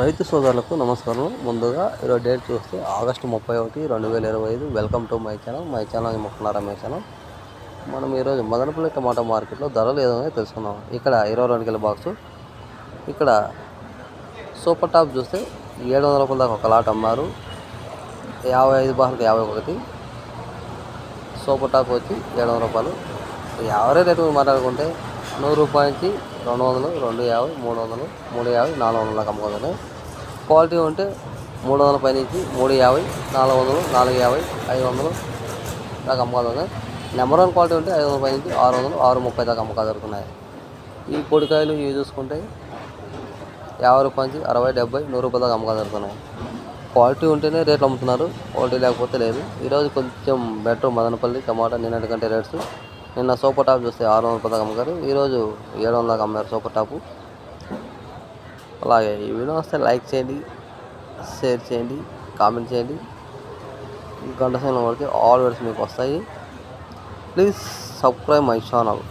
రైతు సోదరులకు నమస్కారం ముందుగా ఈరోజు డేట్ చూస్తే ఆగస్టు ముప్పై ఒకటి రెండు వేల ఇరవై ఐదు. Welcome to my channel. My channel ముక్కుల రమేష్ ఛానల్? మనం ఈరోజు మదనపల్లి టమాటా మార్కెట్లో ధరలు ఏదో తెలుసుకుందాం. ఇక్కడ ఇరవై రెండు కిలో బాక్సు. ఇక్కడ సూపర్ టాప్ చూస్తే ఏడు వందల రూపాయల దాకా ఒక లాట్ అమ్మారు. యాభై ఐదు బాహలకు యాభై ఒకటి. సూపర్ టాప్ వచ్చి ఏడు వందల రూపాయలు. యావరే రేటు మాట్లాడుకుంటే నూరు రూపాయల నుంచి రెండు వందలు రెండు యాభై మూడు వందలు మూడు యాభై నాలుగు వందల దాకా అమ్ముకోవాలి క్వాలిటీ ఉంటే మూడు వందల పై నుంచి మూడు యాభై నాలుగు వందలు నాలుగు యాభై ఐదు వందలు దాకా అమ్ముకోవాలి నెంబర్ వన్ క్వాలిటీ ఉంటే ఐదు వందల పై నుంచి ఆరు వందలు ఆరు ముప్పై దాకా అమ్మకాలు దొరుకుతున్నాయి. ఈ పొడికాయలు ఇవి చూసుకుంటే యాభై రూపాయల నుంచి అరవై డెబ్బై నూరు రూపాయల దాకా అమ్మకాలు దొరుకుతున్నాయి. క్వాలిటీ ఉంటేనే రేట్లు అమ్ముతున్నారు క్వాలిటీ లేకపోతే లేదు. ఈరోజు కొంచెం బెటర్ మదనపల్లి టమాటా నిన్నటి కంటే రేట్స్ నిన్న సూపర్ టాప్ చూస్తే ఆరు వందల రూపాయలు దాకా ఈరోజు ఏడు వందలకు అమ్మారు సూపర్ టాపు. అలాగే ఈ వీడియో వస్తే లైక్ చేయండి షేర్ చేయండి కామెంట్ చేయండి. గంట సమయంలో పడితే ఆల్ వీడియోస్ మీకు వస్తాయి. Please subscribe my channel.